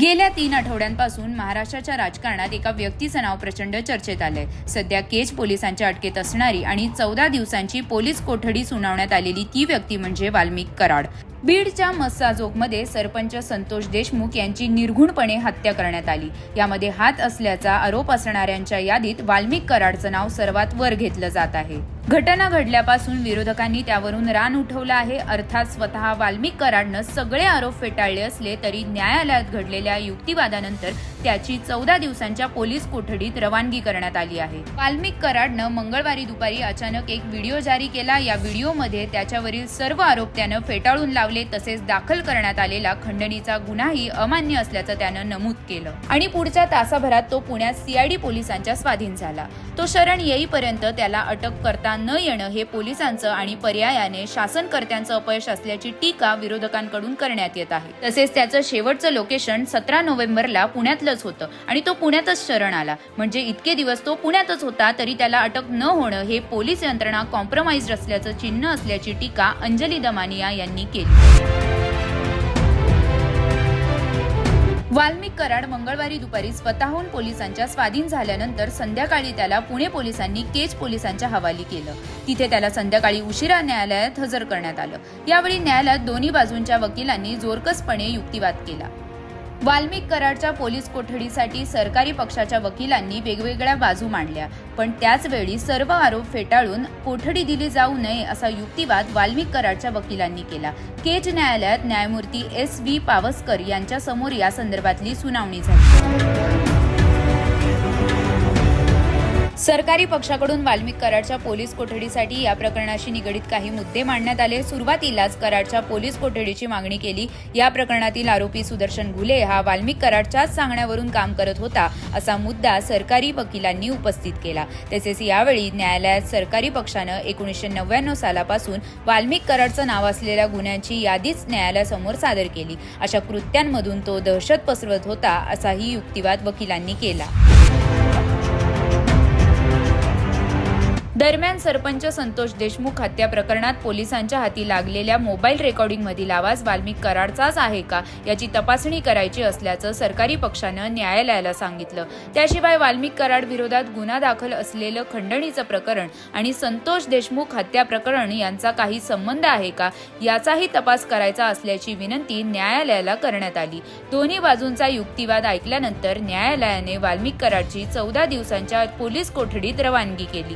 गेल्या तीन आठवड्यांपासून महाराष्ट्राच्या राजकारणात एका व्यक्तीचं नाव प्रचंड चर्चेत आलंय. सध्या केज पोलिसांच्या अटकेत असणारी आणि चौदा दिवसांची पोलीस कोठडी सुनावण्यात आलेली ती व्यक्ती म्हणजे वाल्मिक कराड. बीडच्या मस्साजोगमध्ये सरपंच संतोष देशमुख यांची निर्घुणपणे हत्या करण्यात आली. यामध्ये हात असल्याचा आरोप असणाऱ्यांच्या यादीत वाल्मिक कराडचं नाव सर्वात वर घेतलं जात आहे. घटना घडल्यापासून विरोधकांनी त्यावरून रान उठवलं आहे. अर्थात स्वतः वाल्मिक कराडनं सगळे आरोप फेटाळले असले तरी न्यायालयात घडलेल्या युक्तिवादानंतर त्याची चौदा दिवसांच्या पोलीस कोठडीत रवानगी करण्यात आली आहे. वाल्मिक कराडनं मंगळवारी दुपारी अचानक एक व्हिडिओ जारी केला. या व्हिडिओमध्ये त्याच्यावरील सर्व आरोप त्यानं फेटाळून लावले. तसेच दाखल करण्यात आलेला खंडणीचा गुन्हाही अमान्य असल्याचं त्यानं नमूद केलं. आणि पुढच्या तासाभरात तो पुण्यात सीआयडी पोलिसांच्या स्वाधीन झाला. तो शरण येईपर्यंत त्याला अटक करता न येणं हे पोलिसांचं आणि पर्यायाने शासनकर्त्यांचं अपयश असल्याची टीका विरोधकांकडून करण्यात येत आहे. तसेच त्याचं शेवटचं लोकेशन सतरा नोव्हेंबरला पुण्यातलंच होतं आणि तो पुण्यातच शरण आला. म्हणजे इतके दिवस तो पुण्यातच होता तरी त्याला अटक न होणं हे पोलीस यंत्रणा कॉम्प्रोमाइज असल्याचं चिन्ह असल्याची टीका अंजली दमानिया यांनी केली. वाल्मिक कराड मंगळवारी दुपारी स्वतःहून पोलिसांच्या स्वाधीन झाल्यानंतर संध्याकाळी त्याला पुणे पोलिसांनी केज पोलिसांच्या हवाली केलं. तिथे त्याला संध्याकाळी उशिरा न्यायालयात हजर करण्यात आलं. यावेळी न्यायालयात दोन्ही बाजूंच्या वकिलांनी जोरकसपणे युक्तिवाद केला. वाल्मिक कराडच्या पोलीस कोठडीसाठी सरकारी पक्षाच्या वकिलांनी वेगवेगळ्या बाजू मांडल्या. पण त्याचवेळी सर्व आरोप फेटाळून कोठडी दिली जाऊ नये असा युक्तिवाद वाल्मिक कराडच्या वकिलांनी केला. केज न्यायालयात न्यायमूर्ती एस व्ही पावसकर यांच्या समोर या संदर्भातली सुनावणी झाली. सरकारी पक्षाकडून वाल्मिक कराडच्या पोलीस कोठडीसाठी या प्रकरणाशी निगडीत काही मुद्दे मांडण्यात आले. सुरुवातीलाच कराडच्या पोलीस कोठडीची मागणी केली. या प्रकरणातील आरोपी सुदर्शन घुले हा वाल्मिक कराडच्याच सांगण्यावरून काम करत होता असा मुद्दा सरकारी वकिलांनी उपस्थित केला. तसेच यावेळी न्यायालयात सरकारी पक्षानं एकोणीसशे नव्याण्णव सालापासून वाल्मिक कराडचं नाव असलेल्या गुन्ह्यांची यादीच न्यायालयासमोर सादर केली. अशा कृत्यांमधून तो दहशत पसरवत होता असाही युक्तिवाद वकिलांनी केला. दरम्यान सरपंच संतोष देशमुख हत्या प्रकरणात पोलिसांच्या हाती लागलेल्या मोबाईल रेकॉर्डिंगमधील आवाज वाल्मिक कराडचाच आहे का याची तपासणी करायची असल्याचं सरकारी पक्षानं न्यायालयाला सांगितलं. त्याशिवाय वाल्मिक कराड विरोधात गुन्हा दाखल असलेलं खंडणीचं प्रकरण आणि संतोष देशमुख हत्या प्रकरण यांचा काही संबंध आहे का याचाही तपास करायचा असल्याची विनंती न्यायालयाला करण्यात आली. दोन्ही बाजूंचा युक्तिवाद ऐकल्यानंतर न्यायालयाने वाल्मिक कराडची चौदा दिवसांच्या पोलीस कोठडीत रवानगी केली.